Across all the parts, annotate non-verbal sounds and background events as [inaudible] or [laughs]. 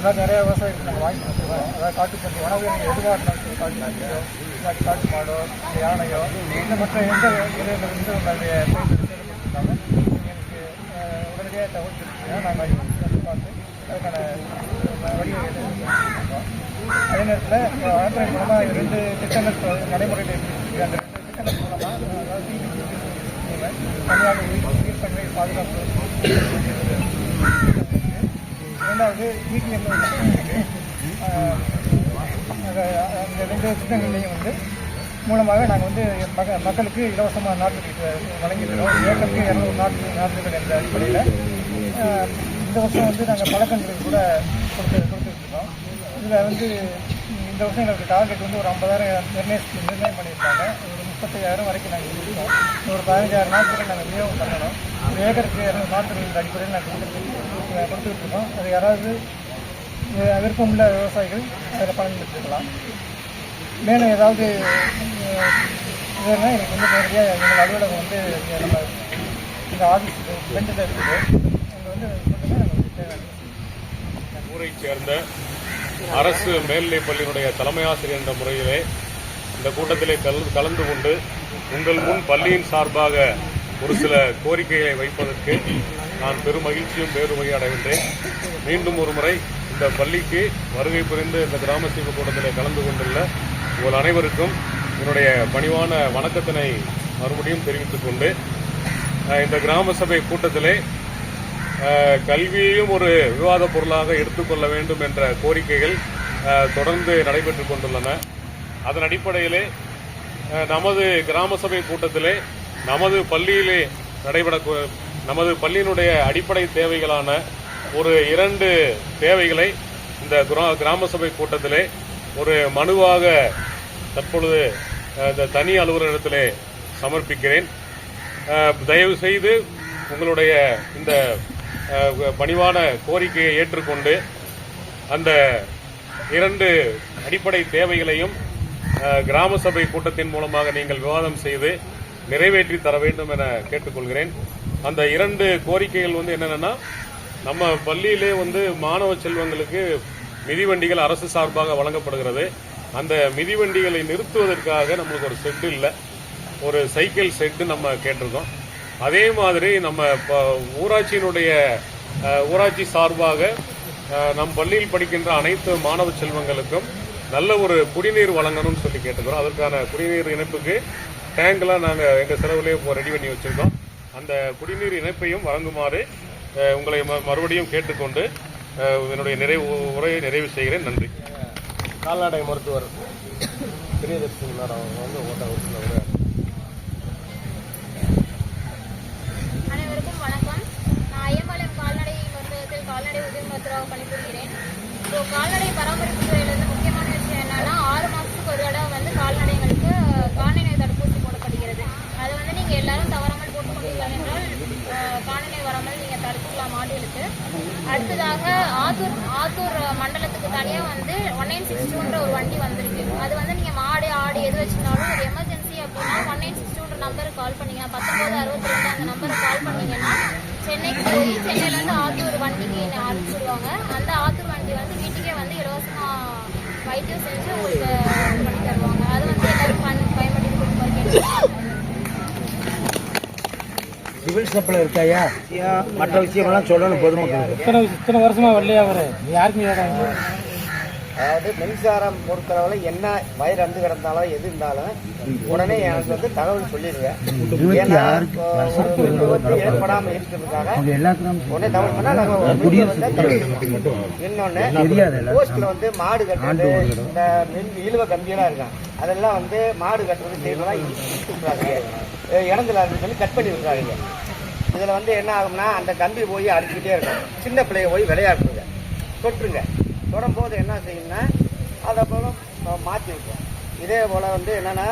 அது மாதிரி நிறைய விவசாயிகளுக்கு நாங்கள் வாங்கி கொடுத்துருவோம் அதாவது காட்டு பன்றி உணவு எதுவாக இருந்தாலும் சரி காட்டு பன்றியோ இல்லாட்டி காட்டு மாடோ இல்லை யானையோ இந்த மற்ற எந்த இதில் இருந்து உங்களுடைய கொடுத்துருக்காங்க எங்களுக்கு உடனடியாக தகவல் தெரிவிச்சுன்னா நாங்கள் அதை பார்த்து அதுக்கான வழிவகை அதே நேரத்தில் ஆந்திரன் மூலமாக ரெண்டு திட்டங்கள் நடைமுறையில் இருக்கு. அந்த ரெண்டு திட்டங்கள் மூலமாக அதாவது தனியாக உயிர் உயிர் தன்மை பாதுகாப்பு ரெண்டாவது பிடிஎம் அந்த ரெண்டு திட்டங்கள்லையும் வந்து மூலமாக நாங்கள் வந்து மக மக்களுக்கு இலவசமாக நாட்டு வழங்கியிருக்கிறோம். ஏக்கருக்கு இரநூறு நாட்டு நாட்டுகள் என்ற அடிப்படையில். இந்த வருஷம் வந்து நாங்கள் பழக்கங்களுக்கு கூட கொடுத்து கொடுத்துருக்கோம் இதில் வந்து இந்த வருஷம் எங்களுக்கு டார்கெட் வந்து ஒரு ஐம்பதாயிரம் நிர்ணயிச்சு நிர்ணயம் பண்ணியிருக்காங்க. ஒரு முப்பத்தையாயிரம் வரைக்கும் நாங்கள் கொடுத்தோம் ஒரு பதினஞ்சாயிரம் நாட்கள் நாங்கள் விநியோகம் பண்ணணும். ஒரு ஏக்கருக்கு இரநூறு நாட்கள் அடிப்படையில் நாங்கள் கொடுத்துருக்கோம். கொடுத்துக்கிட்டு இருக்கோம் அது யாராவது விருப்பமுள்ள விவசாயிகள் அதில் பலன் மேலும் ஏதாவது அஹ், இதுனா எனக்கு வந்து நேரடியாக எங்கள் அலுவலகம் வந்து நம்ம இந்த ஆஃபீஸ் பெண்டில் இருக்குது. அங்கே வந்து சொல்லுங்கள் ஊரைச் சேர்ந்த அரசு மேல்நிலைப் பள்ளியினுடைய தலைமை ஆசிரியர் என்ற முறையிலே இந்த கூட்டத்திலே கலந்து கலந்து கொண்டு உங்கள் முன் பள்ளியின் சார்பாக ஒரு சில கோரிக்கைகளை வைப்பதற்கு நான் பெரும் மகிழ்ச்சியும் பேருமையும் அடைகின்றேன். மீண்டும் ஒரு முறை இந்த பள்ளிக்கு வருகை புரிந்து இந்த கிராம சேவை கூட்டத்தில் கலந்து கொண்டுள்ள உங்கள் அனைவருக்கும் என்னுடைய பணிவான வணக்கத்தினை மறுபடியும் தெரிவித்துக் கொண்டு இந்த கிராம சபை கூட்டத்திலே கல்வியையும் ஒரு விவாத பொருளாக எடுத்துக்கொள்ள வேண்டும் என்ற கோரிக்கைகள் தொடர்ந்து நடைபெற்றுக் கொண்டுள்ளன. அதன் அடிப்படையிலே நமது கிராம சபை கூட்டத்திலே நமது பள்ளியிலே நடைபெற நமது பள்ளியினுடைய அடிப்படை தேவைகளான ஒரு இரண்டு தேவைகளை இந்த கிரா- கிராம சபை கூட்டத்திலே ஒரு மனுவாக தற்பொழுது இந்த தனி அலுவலகத்திலே சமர்ப்பிக்கிறேன். தயவு செய்து உங்களுடைய இந்த பணிவான கோரிக்கையை ஏற்றுக்கொண்டு அந்த இரண்டு அடிப்படை தேவைகளையும் கிராம சபை கூட்டத்தின் மூலமாக நீங்கள் விவாதம் செய்து நிறைவேற்றி தர வேண்டும் என கேட்டுக்கொள்கிறேன். அந்த இரண்டு கோரிக்கைகள் வந்து என்னென்னா நம்ம பள்ளியிலே வந்து மாணவ செல்வங்களுக்கு மிதிவண்டிகள் அரசு சார்பாக வழங்கப்படுகிறது. அந்த மிதிவண்டிகளை நிறுத்துவதற்காக நம்மளுக்கு ஒரு செட்டு இல்லை. ஒரு சைக்கிள் செட்டு நம்ம கேட்டிருக்கோம். அதே மாதிரி நம்ம இப்போ ஊராட்சியினுடைய ஊராட்சி சார்பாக நம் பள்ளியில் படிக்கின்ற அனைத்து மாணவ செல்வங்களுக்கும் நல்ல ஒரு குடிநீர் வழங்கணும்னு சொல்லி கேட்டுக்கிறோம் அதற்கான குடிநீர் இணைப்புக்கு டேங்க்லாம் நாங்கள் எங்கள் செலவுலேயே ரெடி பண்ணி வச்சுருக்கோம். அந்த குடிநீர் இணைப்பையும் வழங்குமாறு உங்களை ம- மறுபடியும் கேட்டுக்கொண்டு என்னுடைய நிறைவு உரையை நிறைவு செய்கிறேன். நன்றி. கால்நடை மருத்துவர் பிரியதர்ஷினார் அவங்க வந்து ஓட்ட ஒரு அனைவருக்கும் வணக்கம். நான் ஐயம்பாளையம் கால்நடை மருத்துவத்தில் கால்நடை உதவி மருத்துவராக பணிபுரிகிறேன். ஸோ கால்நடை பராமரிப்பு துறையில் வந்து முக்கியமான விஷயம் என்னன்னா ஆறு மாதத்துக்கு ஒரு தடவை வந்து கால்நடைகளுக்கு கால்நடை தடுப்பூசி போடப்படுகிறது. அதை வந்து நீங்கள் எல்லாரும் தவறாமல் போட்டுக்கொண்டீர்கள் என்றால் அஹ், வராமல் நீங்கள் தடுத்துக்கலாம் மாடுகளுக்கு அடுத்ததாக ஆத்தூர் ஆத்தூர் மண்டலத்துக்கு தனியாக வந்து ஒன் நைன் சிக்ஸ் டூன்ற ஒரு வண்டி வந்திருக்கு. அது வந்து நீங்கள் மாடு ஆடு எது வச்சுருந்தாலும் ஒரு எமர்ஜென்சி அப்படின்னா ஒன் நைன் சிக்ஸ் டூன்ற நம்பருக்கு கால் பண்ணீங்கன்னா பத்தொன்பது அறுபத்தி ரெண்டு அந்த நம்பருக்கு கால் பண்ணீங்கன்னா சென்னைக்கு போய் சென்னையிலேருந்து ஆத்தூர் வண்டிக்கு அனுப்பிச்சிடுவாங்க அந்த ஆத்தூர் வண்டி வந்து வீட்டுக்கே வந்து இலவசமாக வைத்தியம் செஞ்சு உங்களுக்கு பண்ணி தருவாங்க. அது வந்து எல்லாரும் பயன்படுத்தி கொடுப்பாங்க. சிவில் சப்ளை இருக்காயா? மற்ற விஷயமெல்லாம் சொல்லணும் பொதுமக்களுக்கு. இத்தனை இத்தனை வருஷமா வரலையா அவரு? யாருக்கும் அதாவது மின்சாரம் பொறுத்தளவில் என்ன வயிறு அந்து கிடந்தாலும் எது இருந்தாலும் உடனே எனக்கு வந்து தகவல் சொல்லிடுங்க. ஏன்னா ஏற்படாமல் இருக்கிறதுக்காக உடனே தகவல் பண்ணா நாங்க ஒரு முடிவை வந்து தவிர்த்துருவோம். இன்னொன்னு போஸ்ட்ல வந்து மாடு கட்டுறது இந்த மின் இழுவ கம்பியெல்லாம் இருக்கான் அதெல்லாம் வந்து மாடு கட்டுறது செய்யறதெல்லாம் விட்டுறாங்க இடத்துல சொல்லி கட் பண்ணி விடுறாங்க இதில் வந்து என்ன ஆகும்னா அந்த கம்பி போய் அடிச்சுக்கிட்டே இருக்கும். சின்ன பிள்ளைய போய் விளையாடுங்க தொட்டுருங்க. தொடும்போது என்ன செய்யும்னா அதை போல மாற்றி வைக்கும் இதே போல் வந்து என்னென்னா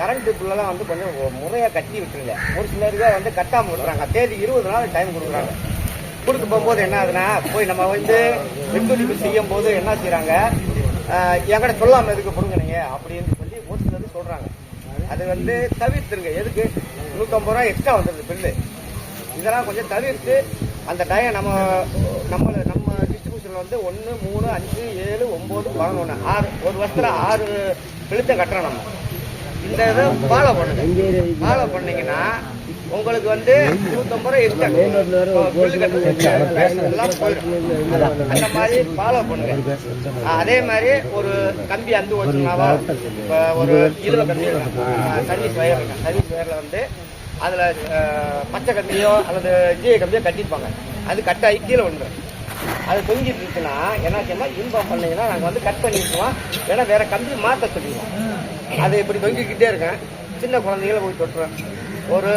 கரண்ட் பில்லெல்லாம் வந்து கொஞ்சம் முறையாக கட்டி விட்டுருங்க. ஒரு சிலருக்கு வந்து கட்டாமல் விடுறாங்க தேதி இருபது நாள் டைம் கொடுக்குறாங்க. கொடுத்து போகும்போது என்ன ஆகுதுன்னா போய் நம்ம வந்து விண்வெளிப்பு செய்யும் போது என்ன செய்கிறாங்க என்கிட்ட சொல்லாமல் எதுக்கு கொடுங்க நீங்க? அப்படின்னு சொல்லி ஒரு சிலர் சொல்கிறாங்க அது வந்து தவிர்த்துருங்க. எதுக்கு? நூற்றம்பது ரூபா எக்ஸ்ட்ரா வந்துடுது பில்லு இதெல்லாம் கொஞ்சம் தவிர்த்து அந்த டயம் நம்ம நம்ம நம்ம டிஸ்ட்ரிபியூஷனில் வந்து ஒன்று மூணு அஞ்சு ஏழு ஒம்பது பதினொன்று ஆறு ஒரு வருஷத்தில் ஆறு எழுத்தை கட்டுறோம் நம்ம. இந்த இதை ஃபாலோ பண்ணுங்க. ஃபாலோ பண்ணீங்கன்னா உங்களுக்கு வந்து இருபத்தொம்பது ரூபா இருக்காங்க. அந்த மாதிரி ஃபாலோ பண்ணுங்க. அதே மாதிரி ஒரு கம்பி அந்து வச்சுனாவோ இப்போ ஒரு இருபது கம்பி சர்வீஸ் வயர் சர்வீஸ் வயரில் வந்து அதில் பச்சை கம்பியோ அல்லது ஜிய கம்பியோ கட்டியிருப்பாங்க. அது கட்டாகி கீழே வந்துடும் அது தொங்கிட்டு இருக்குன்னா என்ன செய்யணும் இன்ஃபார்ம் பண்ணீங்கன்னா நாங்கள் வந்து கட் பண்ணிருக்கோம் ஏன்னா வேற கம்பி மாற்ற சொல்லிடுவோம். அது இப்படி தொங்கிக்கிட்டே இருக்கேன் சின்ன குழந்தைகளை போய் தொட்டுறேன் ஒரு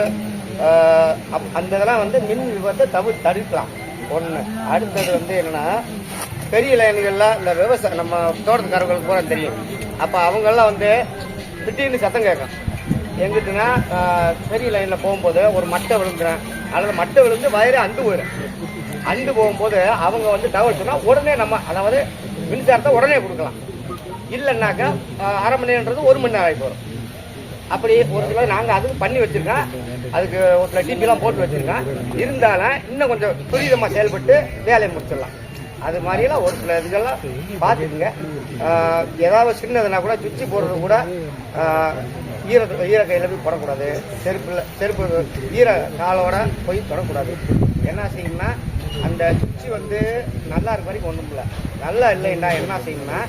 அந்த இதெல்லாம் வந்து மின் விபத்தை தவி தடுக்கலாம். ஒன்று அடுத்தது வந்து என்னன்னா பெரிய லைன்கள்லாம் இந்த விவசாய நம்ம தோட்டத்துக்காரங்களுக்கு பூரா தெரியும். அப்போ அவங்கெல்லாம் வந்து திடீர்னு சத்தம் கேட்கும். எங்கிட்டுனா பெரிய லைனில் போகும்போது ஒரு மட்டை விழுந்துறேன் அல்லது மட்டை விழுந்து வயிறு அண்டு போயிடும் அண்டு போகும்போது அவங்க வந்து தகவல் சொன்னால் உடனே நம்ம அதாவது மின்சாரத்தை உடனே கொடுக்கலாம். இல்லைன்னாக்கா அரை மணி நேரன்றது ஒரு மணி நேரம் ஆகி போகிறோம் அப்படி ஒரு சில நாங்கள் அதுக்கு பண்ணி வச்சிருக்கோம். அதுக்கு ஒரு சில டிபிலாம் போட்டு வச்சிருக்கோம். இருந்தாலும் இன்னும் கொஞ்சம் துரிதமாக செயல்பட்டு வேலையை முடிச்சிடலாம். அது மாதிரியெல்லாம் ஒரு சில இதுகள்லாம் பார்த்துக்குங்க. ஏதாவது சின்னதுனா கூட சுவிட்சு போடுறது கூட ஈர ஈர கையில் போய் போடக்கூடாது. செருப்பில் செருப்பு ஈர காலோட போய் தொடக்கூடாது. என்ன செய்யணும்னா அந்த சுவிட்சு வந்து நல்லா இருக்க வரைக்கும் ஒன்றும் இல்லை. நல்லா இல்லைன்னா என்ன செய்யணும்னா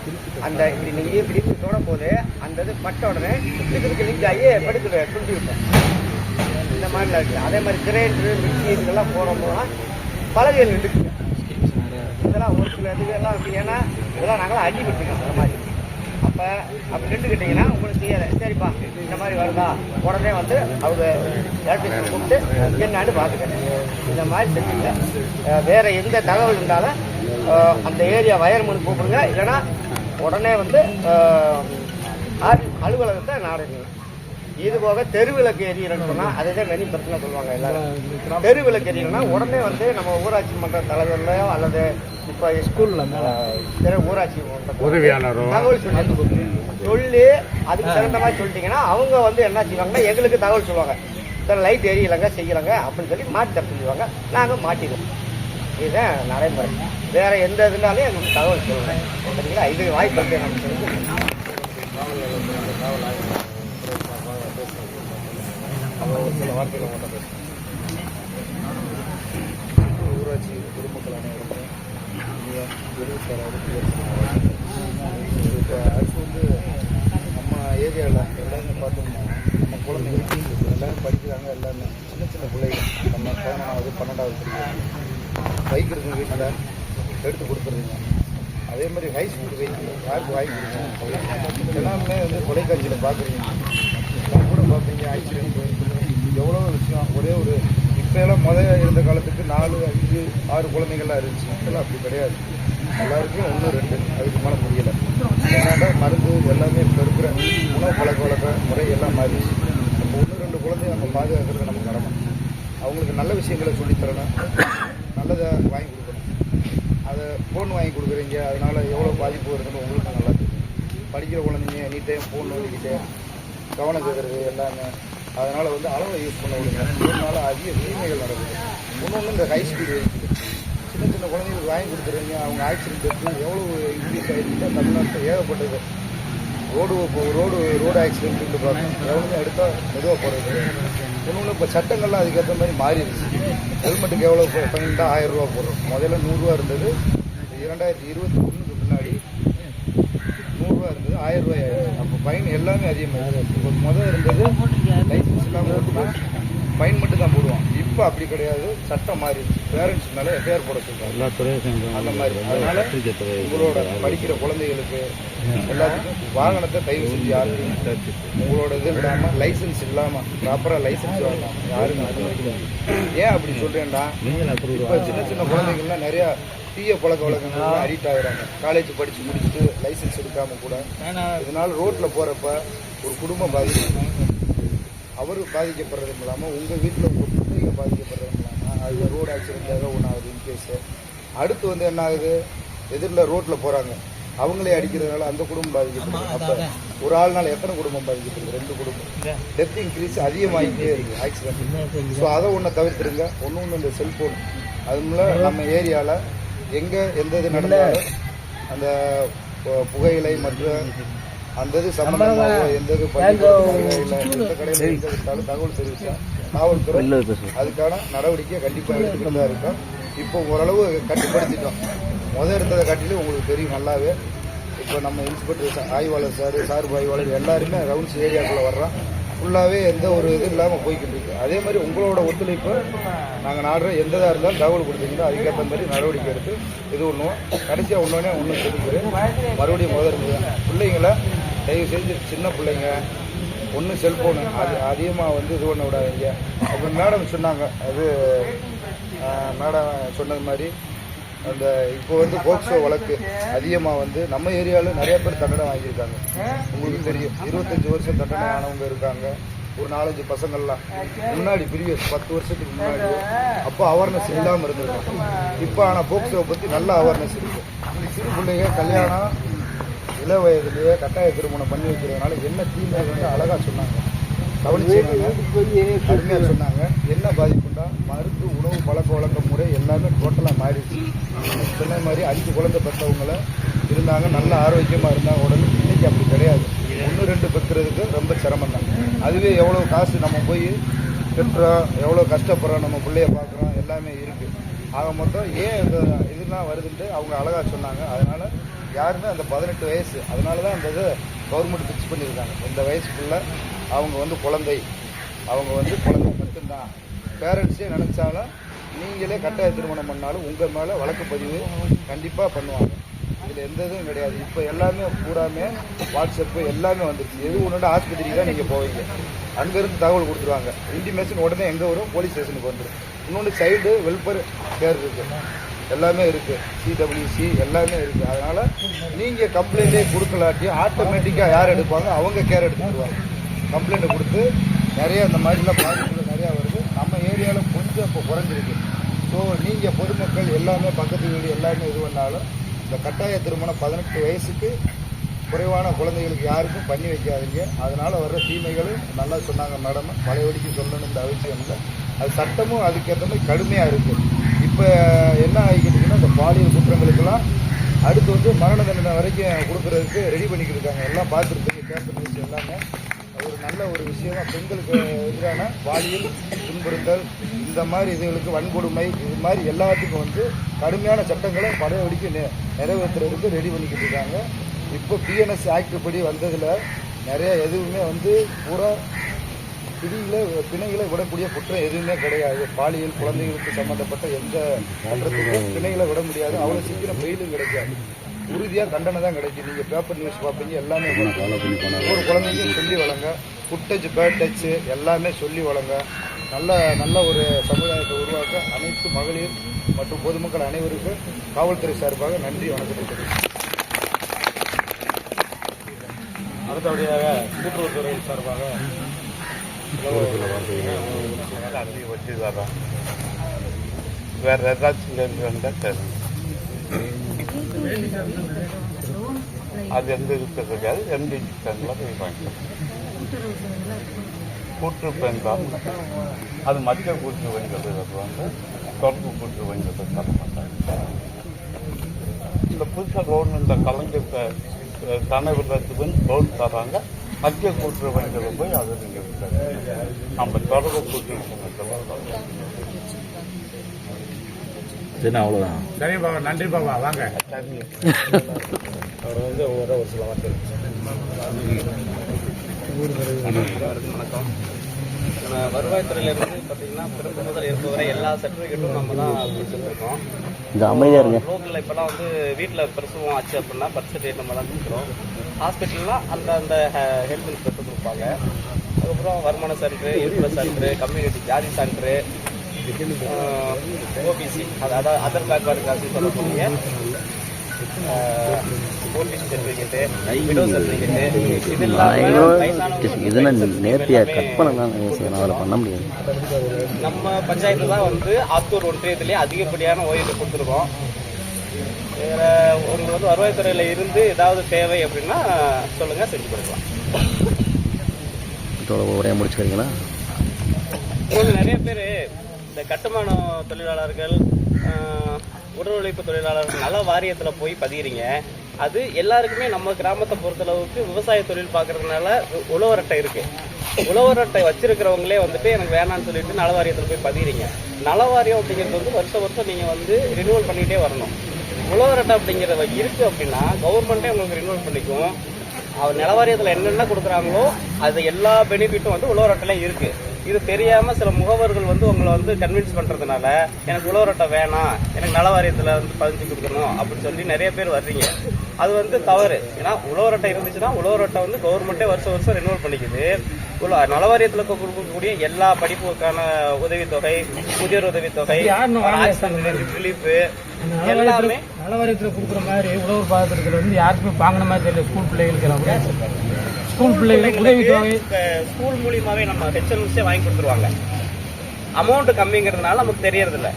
அந்த இப்படி நீங்கள் இப்படி இப்படி தொட போது அந்த இது பட்ட உடனே இதுக்கு லிங்க் ஆகி படுத்து துண்டி விட்டோம் இந்த மாதிரிலாம் இருக்குது அதே மாதிரி கிரைண்டரு மிக்சி இதுக்கெல்லாம் போடும்போதுலாம் பலகைகள் இருக்குது இதெல்லாம் ஒரு சில இதுக்கெல்லாம் ஏன்னா இதெல்லாம் நாங்களாம் அடிபட்டுருக்கோம் அந்த மாதிரி. அப்படி நின்றுக்கிட்டீங்கன்னா உங்களுக்கு தெரியாது. சரிப்பா இந்த மாதிரி வருதா? உடனே வந்து அவங்க எலக்ட்ரிஷியன் கூப்பிட்டு என்னன்னு பார்த்துக்கிறேன் இந்த மாதிரி செஞ்சுங்க. அஹ் வேற எந்த தகவல் இருந்தாலும் அந்த ஏரியா வயர்மன் கூப்பிடுங்க. இல்லைன்னா உடனே வந்து அலுவலகத்தை நாடுங்க. இது போக தெருவிளக்கு எரியணும்னு சொன்னா அதுதான் மெனி பிரச்சனை சொல்லுவாங்க எல்லாரும். தெருவிளக்கு எரியணும்னா உடனே வந்து நம்ம ஊராட்சி மன்ற தலைவர்களையோ அல்லது இப்போ ஸ்கூல்ல ஊராட்சி மன்ற உதவியாளரோ. தகவல் சொல்லி சொல்லி அதுக்கு சிறந்த மாதிரி சொல்லிட்டீங்கன்னா அவங்க வந்து என்ன செய்வாங்கன்னா எங்களுக்கு தகவல் சொல்லுவாங்க. சார் லைட் எரியலைங்க செய்யலைங்க அப்படின்னு சொல்லி மாற்றி தர சொல்லுவாங்க நாங்கள் மாட்டிடுவோம் இதுதான் நடைமுறை. வேற எந்த இதுனாலும் எங்களுக்கு தகவல் சொல்லுங்க. சரிங்களா? இது வாய்ப்பு இருக்கு நமக்கு தெரிஞ்சு. ஊராட்சி பொதுமக்கள் அனைவருக்கும் சார் இருபத்தாறாவது இப்போ அடுத்து வந்து நம்ம ஏரியாவில் எல்லாருமே பார்த்தோம்னா நம்ம குழந்தைங்க எல்லாரும் படிக்கிறாங்க எல்லாமே சின்ன சின்ன பிள்ளைங்க நம்ம பதினொன்றாவது பன்னெண்டாவது படிக்கிறாங்க பைக் இருக்குங்க வீட்டில் எடுத்து கொடுத்துருங்க அதே மாதிரி ஹை ஸ்கூல் வெஹிக்கிள் யாருக்கு வாங்கி கொடுங்க எல்லாமே வந்து தொலைக்காட்சியில் பார்க்குறீங்க நான் கூட பார்ப்பீங்க ஆக்சிடென்ட் எவ்வளோ விஷயம்? ஒரே ஒரு இப்போ எல்லாம் முதல்ல இருந்த காலத்துக்கு நாலு அஞ்சு ஆறு குழந்தைங்கள்லாம் இருந்துச்சு. இப்போல்லாம் அப்படி கிடையாது. எல்லாருக்கும் ஒன்று ரெண்டு அதுக்கு மேலே முடியலை. ஏன்னாண்டா மருந்து எல்லாமே இப்போ இருக்கிற உணவு பழக்க வழக்க முறை எல்லாம் மாறிடுச்சு. இப்போ ஒன்று ரெண்டு குழந்தைய நம்ம பாதுகாக்கிறது நம்ம கடமை. அவங்களுக்கு நல்ல விஷயங்களை சொல்லித் தரணும். நல்லதை வாங்கி கொடுக்கணும். அதை ஃபோன் வாங்கி கொடுக்குறீங்க அதனால் எவ்வளோ பாதிப்பு வருதுன்னு உங்களுக்கு நல்லா படிக்கிற குழந்தைங்க எனி டைம் ஃபோன் நோண்டிக்கிட்டு கவனம் கேட்குறது எல்லாமே. அதனால் வந்து அளவை யூஸ் பண்ண விடுங்க. இதனால் அதிக தீமைகள் நடக்குது. இன்னொன்று இந்த ஹை ஸ்பீடு சின்ன குழந்தைங்களுக்கு வாங்கி கொடுத்துருங்க. அவங்க ஆக்சிடென்ட் எடுத்து எவ்வளோ இன்க்ரீஸ் ஆகிட்டு தமிழ்நாட்டில் ஏகப்பட்டது. ரோடு ரோடு ரோடு ஆக்சிடென்ட் பார்த்தோம் எவ்வளோ எடுத்தால் மெதுவாக போகிறது இன்னொன்று இப்போ சட்டங்கள்லாம் அதுக்கேற்ற மாதிரி மாறிடுச்சு. ஹெல்மெட்டுக்கு எவ்வளோ ஃபைன் தான் ஆயிரம் ரூபா போடுறோம். முதல்ல நூறுரூவா இருந்தது. இரண்டாயிரத்தி இருபத்தி ஒன்றுக்கு முன்னாடி நூறுரூவா இருந்தது ஆயிரம் ரூபாய் ஆயிடுச்சு. அப்போ ஃபைன் எல்லாமே அதிகமாக இப்போ முதல் இருந்தது லைசன்ஸ் இல்லாமல் ஓட்டுனா ஃபைன் மட்டும் தான் போடுவான் இப்போ அப்படி கிடையாது. சட்டம் மாறிடுச்சு பேரண்ட்ஸ் மேலே எஃப்ஐஆர் போட சொல்றாங்க. அந்த மாதிரி. அதனால உங்களோட படிக்கிற குழந்தைகளுக்கு எல்லாத்துக்கும் வாகனத்தை தயவு செஞ்சு யாருக்கும் உங்களோட இது இல்லாமல் லைசன்ஸ் இல்லாமல் ப்ராப்பராக லைசன்ஸ் வாங்கலாம் அனுமதிக்கணும் ஏன் அப்படி சொல்றேன்னா இப்போ சின்ன சின்ன குழந்தைங்கள்லாம் நிறையா தீய பழக்க வழக்கங்கள் அடிக்ட் ஆகுறாங்க. காலேஜ் படிச்சு முடிச்சுட்டு லைசன்ஸ் எடுக்காம கூட. இதனால ரோட்ல போறப்ப ஒரு குடும்பம் பாதிக்கும் அவர் பாதிக்கப்படுறதும் இல்லாமல் உங்கள் வீட்டில் உங்கள் பாதிக்கப்படுறதும் இல்லாமல் அது ரோடு ஆக்சிடென்ட் ஏதோ ஒன்று ஆகுது இன்கேஸ் அடுத்து வந்து என்ன ஆகுது? எதிரில் ரோட்டில் போகிறாங்க அவங்களே அடிக்கிறதுனால அந்த குடும்பம் பாதிக்கப்படுது. அப்போ ஒரு ஆள்னால எத்தனை குடும்பம் பாதிக்கப்படுது? ரெண்டு குடும்பம். டெத் இன்க்ரீஸ் அதிகமாகிட்டே இருக்குது ஆக்சிடென்ட் ஸோ அதை ஒன்றை தவிர்த்துருங்க. ஒன்று ஒன்று இந்த செல்ஃபோன் அதுல நம்ம ஏரியாவில் எங்கே எந்த இது நடந்தாலும் அந்த புகையிலை மற்றும் அந்த இது சம்பந்தமாக எந்த இது கடையில் தகவல் தெரிவித்தா காவல்துறை அதுக்கான நடவடிக்கை கண்டிப்பாக எடுத்துக்கிட்டு தான் இருக்கோம். இப்போ ஓரளவு கட்டுப்படுத்திட்டோம். முதல் எடுத்ததை காட்டிலும் உங்களுக்கு தெரியும் நல்லாவே. இப்போ நம்ம இன்ஸ்பெக்டர் ஆய்வாளர் சார் சார்பு ஆய்வாளர் எல்லாருமே ரவுண்ட்ஸ் ஏரியாக்குள்ளே வர்றோம் ஃபுல்லாகவே எந்த ஒரு இது இல்லாமல் போய்கிட்டு இருக்கு. அதே மாதிரி உங்களோட ஒத்துழைப்பு நாங்கள் நாடுற எந்த இதாக இருந்தாலும் தகவல் கொடுத்தீங்கன்னா அதுக்கேற்ற மாதிரி நடவடிக்கை எடுத்து இது பண்ணுவோம். கடைசியாக ஒன்றே ஒன்று சொல்லிக்கிறேன். மறுபடியும் முதல் பிள்ளைங்களை தயவு செஞ்சு சின்ன பிள்ளைங்க ஒன்று செல்ஃபோனு அது அதிகமாக வந்து இது பண்ண விடாதீங்க. அப்புறம் மேடம் சொன்னாங்க அது மேடம் சொன்னது மாதிரி அந்த இப்போ வந்து போக்சோ வழக்கு அதிகமாக வந்து நம்ம ஏரியாவில் நிறைய பேர் தண்டனை வாங்கியிருக்காங்க. உங்களுக்கு தெரியும் இருபத்தஞ்சி வருஷம் தண்டனை ஆனவங்க இருக்காங்க. ஒரு நாலஞ்சு பசங்கள்லாம். முன்னாடி ப்ரீவியஸ் பத்து வருஷத்துக்கு முன்னாடி அப்போ அவேர்னஸ் இல்லாமல் இருந்திருக்காங்க இப்போ ஆனால் போக்சோவை பற்றி நல்ல அவேர்னஸ் இருக்குது சிறு பிள்ளைங்க கல்யாணம் இள வயதிலேயே கட்டாய திருமணம் பண்ணி வைக்கிறதுனால என்ன தீமை வந்து அழகாக சொன்னாங்க. கவனிச்சாங்க கடுமையாக சொன்னாங்க. என்ன பாதிப்புண்டா மருந்து உணவு பழக்க வழக்க முறை எல்லாமே டோட்டலாக மாறிடுச்சு. சொன்ன மாதிரி அஞ்சு குழந்தை பெற்றவங்கள இருந்தாங்க. நல்ல ஆரோக்கியமாக இருந்தாங்க. உடனே இன்னைக்கு அப்படி கிடையாது. ஒன்று ரெண்டு பெற்றுறதுக்கு ரொம்ப சிரமம் தான். அதுவே எவ்வளோ காசு நம்ம போய் பெற்றோம் எவ்வளோ கஷ்டப்படுறோம் நம்ம பிள்ளைய பார்க்குறோம் எல்லாமே இருக்குது ஆக மொத்தம் ஏன் இந்த இதெல்லாம் வருதுன்ட்டு அவங்க அழகாக சொன்னாங்க. அதனால் யாருமே அந்த பதினெட்டு வயசு. அதனால தான் அந்த இது கவர்மெண்ட் ஃபிக்ஸ் பண்ணியிருக்காங்க. இந்த வயசுக்குள்ள அவங்க வந்து குழந்தை. அவங்க வந்து குழந்தை மட்டும்தான். பேரண்ட்ஸே நினச்சாலும் நீங்களே கட்டாய திருமணம் பண்ணாலும் உங்கள் மேலே வழக்கு பதிவு கண்டிப்பாக பண்ணுவாங்க. இதில் எந்த இதுவும் கிடையாது. இப்போ எல்லாமே பூராமே வாட்ஸ்அப்பு எல்லாமே வந்துருச்சு. எது ஒன்று ஆஸ்பத்திரிக்கு தான் நீங்கள் போவீங்க. அங்கேருந்து தகவல் கொடுத்துருவாங்க. இன்டிமேஷன் உடனே எங்கே வரும்? போலீஸ் ஸ்டேஷனுக்கு வந்துடும் இன்னொன்று சைல்டு வெல்ஃபேர் கேர் இருக்குது எல்லாமே இருக்குது சிடபிள்யூசி எல்லாமே இருக்குது அதனால் நீங்கள் கம்ப்ளைண்ட்டே கொடுக்கலாட்டி ஆட்டோமேட்டிக்காக யார் எடுப்பாங்க? அவங்க கேர் எடுத்துக்கிடுவாங்க. கம்ப்ளைண்ட்டை கொடுத்து நிறைய இந்த மாதிரிலாம் பாதிப்புகள் நிறையா வருது. நம்ம ஏரியாவில் கொஞ்சம் இப்போ குறைஞ்சிருக்கு. ஸோ நீங்கள் பொதுமக்கள் எல்லாமே பக்கத்து வீடு எல்லாமே இது பண்ணாலும் இந்த கட்டாய திருமணம் பதினெட்டு வயசுக்கு குறைவான குழந்தைகளுக்கு யாருக்கும் பண்ணி வைக்காதீங்க. அதனால் வர்ற தீமைகளும் நல்லா சொன்னாங்க மேடம். பழையபடிக்கு சொல்லணும் இந்த அவசியம் இல்லை. அது சட்டமும் அதுக்கேற்ற மாதிரி கடுமையாக இருக்குது இப்போ என்ன ஆகிக்கிட்டுன்னா இந்த பாலியல் குற்றங்களுக்கெல்லாம் அடுத்து வந்து மரண தண்டனை வரைக்கும் கொடுக்குறதுக்கு ரெடி பண்ணிக்கிட்டு இருக்காங்க எல்லாம் பார்த்துருக்கீங்க பேப்பர் நியூஸ் எல்லாமே. ஒரு நல்ல ஒரு விஷயம் பெண்களுக்கு எதிரான பாலியல் துன்புறுத்தல் இந்த மாதிரி இதுகளுக்கு வன்கொடுமை இது மாதிரி எல்லாத்துக்கும் வந்து கடுமையான சட்டங்களை படையடிக்கு நெ- நிறைவேற்றுறதுக்கு ரெடி பண்ணிக்கிட்டு இருக்காங்க இப்போ பிஎன்எஸ் ஆக்ட் படி வந்ததில் நிறைய எதுவுமே வந்து பூரா பிடியில பிணைகளை விடக்கூடிய குற்றம் எதுவுமே கிடையாது. பாலியல் குழந்தைகளுக்கு சம்மந்தப்பட்ட எந்த குற்றத்துக்கும் பிணைகளை விட முடியாது. அவ்வளோ சீக்கிரம் பெயிலும் கிடைக்காது. உறுதியாக தண்டனை தான் கிடைக்கும் நீங்கள் பேப்பர் நியூஸ் பார்ப்பீங்க எல்லாமே ஒரு குழந்தைங்க சொல்லி வளங்க குட் டச் பேட் டச்சு எல்லாமே சொல்லி வளங்க நல்ல நல்ல ஒரு சமுதாயத்தை உருவாக்க அனைத்து மகளிர் மற்றும் பொதுமக்கள் அனைவருக்கும் காவல்துறை சார்பாக நன்றி வணக்கத்தை தெரிவிக்கிறேன் அடுத்தபடியாக கூட்டுறவுத்துறை சார்பாக அள்ளி வச்சு வரோம் வேற ஏதாச்சும் கேள்வி வந்தால் கேளுங்க அது எந்த இதுக்கு கிடையாது எந்த இதுக்காங்களோ போய் வாங்கிக்கலாம். கூற்று பெண்தான் அது மத்திய கூற்று வங்கிறது அது வந்து தொடர்பு கூற்று வங்கிகள் தர மாட்டாங்க. இந்த புதுசாக லோன் இந்த கலைஞர் தனவிடத்துக்கு வந்து லோன் தராங்க. மத்திய கூட்டுறவு வங்கியில் போய் அதை நீங்கள் விட்டாங்க நம்ம தொடர்பு சரி அவ்வளோதான் சரி பாபா நன்றி பாபா வாங்க. [laughs] அவர் வந்து ஒரு ஒரு சில வார்த்தை வணக்கம் நம்ம வருவாய்த்துறையிலேருந்து பார்த்தீங்கன்னா பிறப்பு முதல் இறப்பு வரை எல்லா சர்டிஃபிகேட்டும் நம்ம தான் கொடுத்துருக்கோம் இந்த அமைதியாக இருங்க லோக்கலில் இப்போலாம் வந்து வீட்டில் பிரசவம் ஆச்சு அப்படின்னா பர்த் சர்டிஃபிகேட் நம்ம தான் கொடுக்குறோம் ஹாஸ்பிட்டல்லாம் அந்த அந்த ஹெல்த் இன்ஸ்பெக்டர் கொடுப்பாங்க அதுக்கப்புறம் வருமான சான்று இருப்பிட சான்று கம்யூனிட்டி ஜாதி சான்று ஓபிசி அதாவது அதர் பேக்வர்டு கிளாஸ் சொல்லக்கூடிய இதெல்லாம் நேர்த்தியாக கட் பண்ணலாம் செய்யணும். அதில் பண்ண முடியாது. நம்ம பஞ்சாயத்து தான் வந்து ஆத்தூர் ஒன்றியத்திலே அதிகப்படியான ஓய்வு கொடுத்துருக்கோம். வேற உங்களுக்கு வந்து வருவாய்த்துறையில் இருந்து ஏதாவது தேவை அப்படின்னா சொல்லுங்க செஞ்சு கொடுக்கலாம். ஒரே முடிச்சுக்கிறீங்களா? நிறைய பேர் இந்த கட்டுமான தொழிலாளர்கள் உடல் உழைப்பு தொழிலாளர்கள் நல வாரியத்தில் போய் பதிகிறீங்க அது எல்லாருக்குமே நம்ம கிராமத்தை பொறுத்தளவுக்கு விவசாய தொழில் பார்க்கறதுனால உழவரட்டை உழவர் அட்டை இருக்கு. உழவர் அட்டை வச்சிருக்கிறவங்களே வந்துட்டு எனக்கு வேணாம்னு சொல்லிட்டு நலவாரியத்தில் போய் பதிகிறீங்க நலவாரியம் அப்படிங்கிறது வந்து வருஷம் வருஷம் நீங்கள் வந்து ரினியூவல் பண்ணிகிட்டே வரணும். உழவர் அட்டை அப்படிங்கிறத இருக்கு அப்படின்னா கவர்மெண்ட்டே உங்களுக்கு ரினியூவல் பண்ணிக்கும். அவர் நிலவாரியத்தில் என்னென்ன கொடுக்குறாங்களோ அது எல்லா பெனிஃபிட்டும் வந்து உழவர் அட்டையில இருக்கு. இது தெரியாம சில முகவர்கள் வந்து உங்களை வந்து கன்வின்ஸ் பண்றதுனால எனக்கு உழவர் அட்டை வேணாம் எனக்கு நலவாரியத்தில் வந்து பதிஞ்சு கொடுக்கணும் அப்படின்னு சொல்லி நிறைய பேர் வர்றீங்க. அது வந்து தவறு. ஏன்னா உழவர் அட்டை இருந்துச்சுன்னா உழவர் அட்டை வந்து கவர்மெண்ட்டே வருஷம் வருஷம் ரெனுவல் பண்ணிக்குது. நலவாரியத்தில் கொடுக்கக்கூடிய எல்லா படிப்புக்கான உதவித்தொகை முதியோர் உதவித்தொகை ரிலீஃப் எல்லாமே நலவாரியத்தில் கொடுக்குற மாதிரி உழவர் பாத்திரத்தில் வந்து யாருக்குமே வாங்கின மாதிரி தெரியல ஸ்கூல் பிள்ளைகளுக்கு ஸ்கூல் பிள்ளைகளுக்கு உதவித்தொகை. ஸ்கூல் மூலியமாவே நம்ம ஹெச்எம்ஸே வாங்கி கொடுத்துருவாங்க. அமௌண்ட் கம்மிங்கிறதுனால நமக்கு தெரியறது இல்ல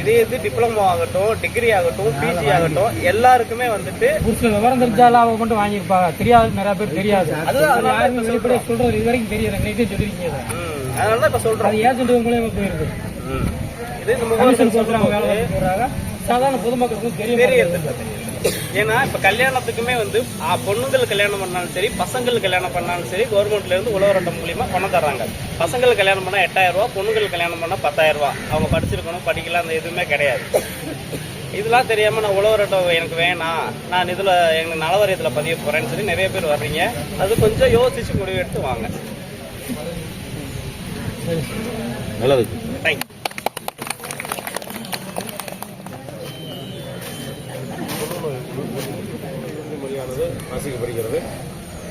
இதே இது டிப்ளமோ ஆகட்டும் டிகிரி ஆகட்டும் பிஜி ஆகட்டும் எல்லாருக்குமே வந்துட்டு ஒரு சில விவரம் தெரிஞ்சாலும் அவங்க மட்டும் வாங்கியிருப்பாங்க. தெரியாது நிறைய பேர் தெரியாது. அதுதான் வெளிப்படையாக சொல்றது இது வரைக்கும் தெரியல. நீட்டே சொல்லிருக்கீங்க இதை. ம், அதனாலதான் இப்ப சொல்றோம். அது ஏஜென்ட் மூலியமா போயிருக்கு. இது இந்த வாங்கி போடுறாங்க சாதாரண பொதுமக்களுக்கும் தெரிய தெரியறது ஏன்னா இப்ப கல்யாணத்துக்குமே வந்து பொண்ணுங்கள் கல்யாணம் பண்ணாலும் சரி பசங்கள் கல்யாணம் பண்ணாலும் சரி கவர்மெண்ட்ல இருந்து மூலியமாக மூலியமா பணம் தர்றாங்க. பசங்கள் கல்யாணம் பண்ணா எட்டாயிரம் ரூபாய் பொண்ணுங்கள் கல்யாணம் பண்ணா பத்தாயிரம் ரூபாய் அவங்க படிச்சிருக்கணும் படிக்கலாம் அந்த எதுவுமே கிடையாது. இதெல்லாம் தெரியாம நான் உழவரட்டம் எனக்கு வேணாம். நான் இதுல எங்க நலவாரியத்துல பதிய போறேன்னு சொல்லி நிறைய பேர் வர்றீங்க. அது கொஞ்சம் யோசிச்சு முடிவு எடுத்து வாங்க. நல்லது.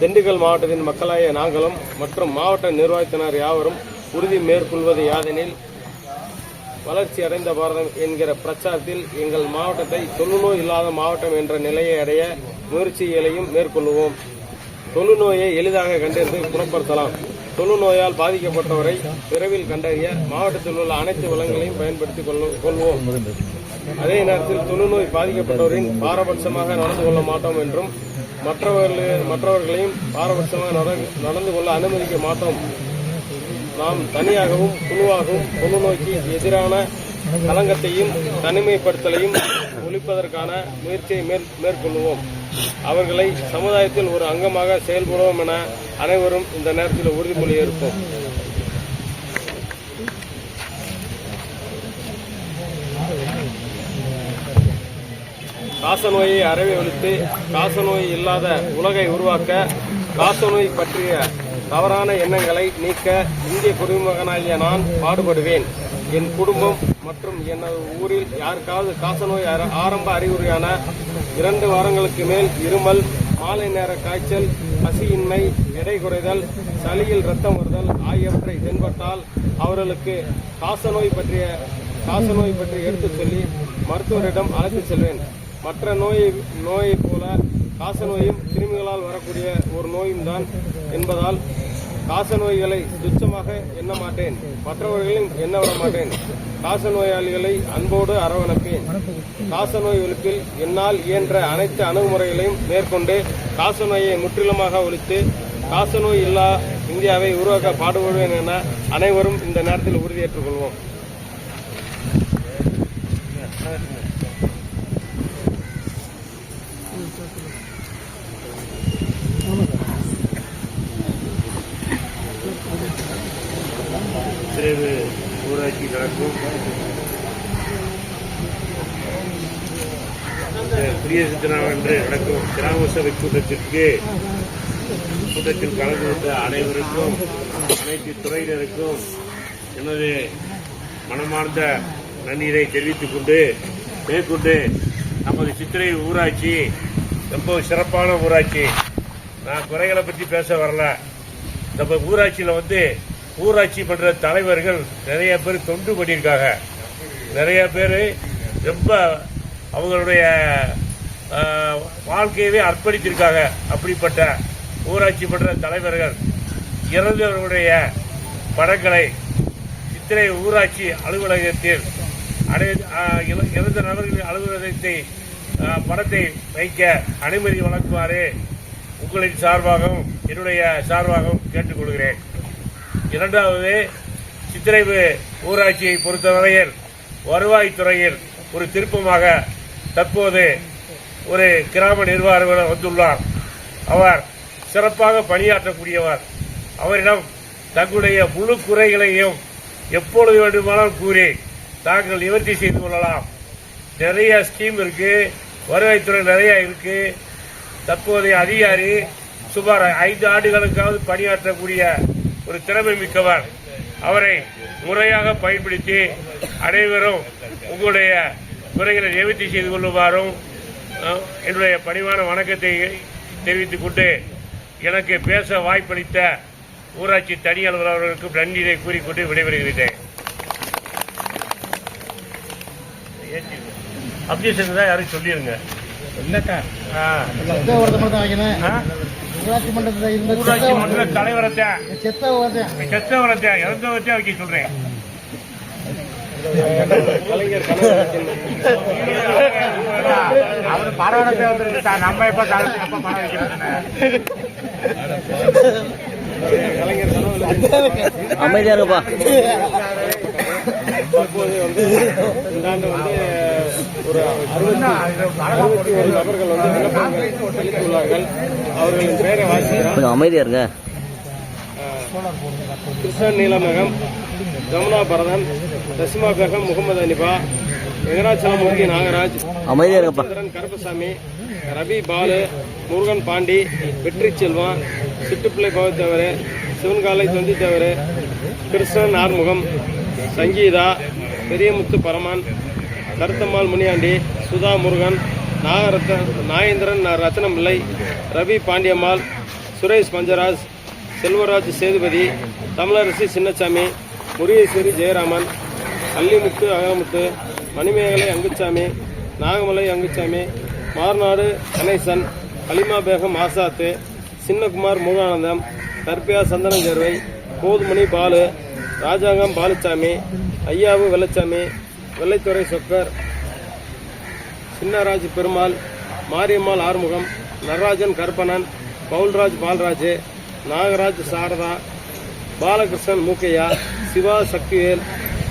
திண்டுக்கல் மாவட்டத்தின் மக்களாய நாங்களும் மற்றும் மாவட்ட நிர்வாகத்தினர் யாவரும் உறுதி மேற்கொள்வது யாதெனில் வளர்ச்சி அடைந்த பாரதம் என்கிற பிரச்சாரத்தில் எங்கள் மாவட்டத்தை தொழுநோய் இல்லாத மாவட்டம் என்ற நிலையை அடைய முயற்சிகளையும் மேற்கொள்வோம். தொழுநோயை எளிதாக கண்டறிந்து குணப்படுத்தலாம். தொழுநோயால் பாதிக்கப்பட்டவரை விரைவில் கண்டறிய மாவட்டத்தில் உள்ள அனைத்து வளங்களையும் பயன்படுத்திக் கொள்ள- கொள்வோம். அதே நேரத்தில் தொழுநோய் பாதிக்கப்பட்டவரின் பாரபட்சமாக நடந்து கொள்ள மாட்டோம் என்றும் மற்றவர்கள் மற்றவர்களையும் பாரபட்சமாக நடந்து கொள்ள அனுமதிக்க மாட்டோம். நாம் தனியாகவும் குழுவாகவும் தொழுநோய்க்கு எதிரான களங்கத்தையும் தனிமைப்படுத்தலையும் ஒழிப்பதற்கான முயற்சியை மேற்கொள்வோம். அவர்களை சமுதாயத்தில் ஒரு அங்கமாக செயல்படுவோம் என அனைவரும் இந்த நேரத்தில் உறுதிமொழி ஏற்போம். காசநோயை அறவழித்து காசநோய் இல்லாத உலகை உருவாக்க காசநோய் பற்றிய தவறான எண்ணங்களை நீக்க இந்திய குடிமகனாகிய நான் பாடுபடுவேன். என் குடும்பம் மற்றும் எனது ஊரில் யாருக்காவது காசநோய் ஆரம்ப அறிகுறியான இரண்டு வாரங்களுக்கு மேல் இருமல் மாலை நேர காய்ச்சல் பசியின்மை எடை குறைதல் சளியில் ரத்தம் வருதல் ஆகியவற்றை தென்பட்டால் அவர்களுக்கு காசநோய் பற்றிய காசநோய் பற்றி எடுத்துச் சொல்லி மருத்துவரிடம் அழைத்துச் செல்வேன். மற்ற நோயை நோயைப் போல காசநோயும் கிருமிகளால் வரக்கூடிய ஒரு நோயும் தான் என்பதால் காசநோய்களை துச்சமாக எண்ண மாட்டேன். மற்றவர்களையும் எண்ண விட மாட்டேன். காசநோயாளிகளை அன்போடு அரவணைப்பேன். காச நோய் ஒழிப்பில் என்னால் இயன்ற அனைத்து அணுகுமுறைகளையும் மேற்கொண்டு காச நோயை முற்றிலுமாக ஒழித்து காசநோய் இல்லா இந்தியாவை உருவாக்க பாடுபடுவேன் என அனைவரும் இந்த நேரத்தில் உறுதியேற்றுக் கொள்வோம் விரைவு ஊராட்சி நடக்கும் இந்த குடியரசு தினம் என்று நடக்கும் கிராம சபை கூட்டத்திற்கு கூட்டத்தில் கலந்து கொண்ட அனைவருக்கும் அனைத்து துறையினருக்கும் எனது மனமார்ந்த நன்றியை தெரிவித்துக் கொண்டு மேற்கொண்டு நமது சித்திரை ஊராட்சி ரொம்ப சிறப்பான ஊராட்சி. நான் குறைகளை பற்றி பேச வரல. நம்ம ஊராட்சியில் வந்து ஊராட்சி பண்ணுற தலைவர்கள் நிறைய பேர் தொண்டு பண்ணியிருக்காங்க. நிறைய பேர் ரொம்ப அவங்களுடைய வாழ்க்கையவே அர்ப்பணித்திருக்காங்க. அப்படிப்பட்ட ஊராட்சி மன்ற தலைவர்கள் இறந்தவர்களுடைய படங்களை சித்திரை ஊராட்சி அலுவலகத்தில் அனை இறந்த நபர்களின் அலுவலகத்தை படத்தை வைக்க அனுமதி வழங்குமாறு உங்களின் சார்பாகவும் என்னுடைய சார்பாகவும் கேட்டுக்கொள்கிறேன். இரண்டாவது சித்திரை ஊராட்சியை பொறுத்தவரையில் வருவாய்த்துறையில் ஒரு திருப்பமாக தற்போது ஒரு கிராம நிர்வாகம் வந்துள்ளார். அவர் சிறப்பாக பணியாற்றக்கூடியவர். அவரிடம் தங்களுடைய முழு குறைகளையும் எப்பொழுது வேண்டுமானாலும் கூறி தாங்கள் நிவர்த்தி செய்து கொள்ளலாம். நிறைய ஸ்கீம் இருக்கு. வருவாய்த்துறை நிறைய இருக்கு. தற்போதைய அதிகாரி சுமார் ஐந்து ஆண்டுகளுக்காவது பணியாற்றக்கூடிய ஒரு திறமை மிக்கவர். அவரை முறையாக பயன்படுத்தி அனைவரும் உங்களுடைய குறைகளை நிவர்த்தி செய்து கொள்ளுமாறும் என்னுடைய பணிவான வணக்கத்தை தெரிவித்துக் கொண்டு எனக்கு பேச வாய்ப்பளித்த ஊராட்சி தனி அலுவலர் அவர்களுக்கும் நன்றியை கூறிக்கொண்டு விடைபெறுகிறேன். அப்ஜெக்ஷன் தான் யாரும் சொல்லிருங்க. இல்லக்கா? ஊராட்சி மன்றத்தில் இருந்த ஊராட்சி மன்ற தலைவரத்தை. செத்த இறந்தவரத்தை வைக்க சொல்றேன். அவர் பரவாயில்ல வந்துருக்கு நம்ம எப்ப காலத்துக்கு எப்ப பணம் வைக்கிறது அமைதியா இருப்பா தற்போது வந்து இந்த ஆண்டு வந்து ஒரு அறுபத்தி அறுபத்தி ஒரு நபர்கள் வந்து விண்ணப்பங்கள் அளித்துள்ளார்கள் அவர்களின் பெயரை வாசிக்கிறோம் கொஞ்சம் அமைதியா இருங்க. கிருஷ்ணன் நீலமகம் ஜமுனா பரதன் ரசிமா பேகம் முகமது அனிபா வெங்கடாச்சலமூர்த்தி நாகராஜ் கருப்பசாமி ரவி பாலு முருகன் பாண்டி வெற்றி செல்வம் சிட்டுப்பிள்ளை பவத்தேவர் சிவன்காலை தொந்தித்தேவர் கிருஷ்ணன் ஆறுமுகம் சங்கீதா பெரியமுத்து பரமன் கருத்தம்மாள் முனியாண்டி சுதா முருகன் நாகரத்த நாகேந்திரன் ரத்னம்பிள்ளை ரவி பாண்டியம்மாள் சுரேஷ் பஞ்சராஜ் செல்வராஜ் சேதுபதி தமிழரசி சின்னசாமி முருகேஸ்வரி ஜெயராமன் அல்லிமுத்து அகமுத்து மணிமேகலை அங்குச்சாமி நாகமலை அங்குச்சாமி மார்நாடு கணேசன் கலிமா பேகம் ஆசாத்து சின்னகுமார் முருகானந்தம் கற்பியா சந்தனம் சேர்வை கோதுமணி பாலு ராஜாங்கம் பாலுச்சாமி ஐயாவு வெள்ளச்சாமி வெள்ளைத்துறை சொக்கர் சின்னராஜ் பெருமாள் மாரியம்மாள் ஆறுமுகம் நடராஜன் கருப்பணன் பவுல்ராஜ் பால்ராஜ் நாகராஜ் சாரதா பாலகிருஷ்ணன் மூக்கையா சிவா சக்திவேல்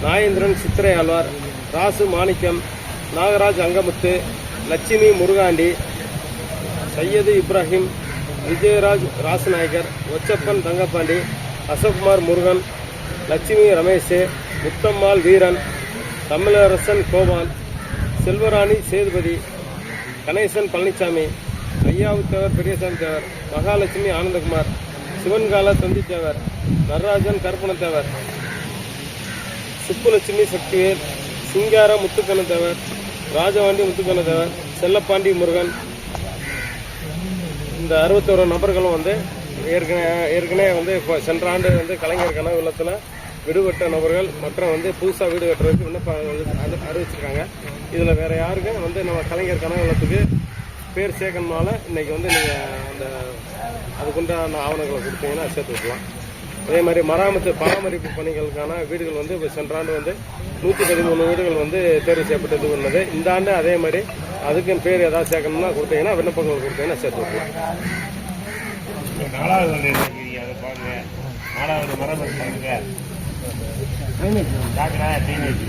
நாயேந்திரன் சித்திரை ஆழ்வார் ராசு மாணிக்கம் நாகராஜ் அங்கமுத்து லட்சுமி முருகாண்டி சையது இப்ராஹிம் விஜயராஜ் ராசநாயகர் ஒச்சப்பன் தங்கப்பாண்டி அசோக்குமார் முருகன் லட்சுமி ரமேஷ் முத்தம்மாள் வீரன் தமிழரசன் கோபால் செல்வராணி சேதுபதி கணேசன் பழனிசாமி ஐயாவுத்தேவர் பெரியசாமி தேவர் மகாலட்சுமி ஆனந்தகுமார் சிவன்கால தந்தி தேவர் நடராஜன் கருப்பணத்தேவர். சுப்புலட்சுமி சக்திவேல் சிங்கார முத்துக்கண்ண தேவர் ராஜவாண்டி முத்துக்கண்ண தேவர் செல்லப்பாண்டி முருகன். இந்த அறுபத்தோரு நபர்களும் வந்து ஏற்கனவே ஏற்கனவே வந்து இப்போ சென்ற ஆண்டு வந்து கலைஞர் கனவு இல்லத்தில் விடுபட்ட நபர்கள் மற்றும் வந்து புதுசாக வீடு கட்டுறதுக்கு விண்ணப்பம் அறிவிச்சிருக்காங்க. இதில் வேறு யாருக்கும் வந்து நம்ம கலைஞர் கனவு இல்லத்துக்கு பேர் சேர்க்கணுனால இன்னைக்கு வந்து நீங்கள் அந்த அதுக்குண்டான ஆவணங்களை கொடுத்தீங்கன்னா சேர்த்து விட்டுலாம் அதே மாதிரி மராமத்து பராமரிப்பு பணிகளுக்கான வீடுகள் வந்து சென்ற ஆண்டு வந்து நூற்றி பதிமூணு வீடுகள் வந்து தேர்வு செய்யப்பட்டது உள்ளது. இந்த ஆண்டு அதே மாதிரி அதுக்குன்னு பேர் ஏதாவது சேர்க்கணும்னா கொடுத்தீங்கன்னா விண்ணப்பங்கள் கொடுத்தீங்கன்னா சேர்த்து விட்டுலாம் நாலாவது? அதை பாருங்க. நாலாவது மரம் பாருங்க டாக்டரா டீனேஜ்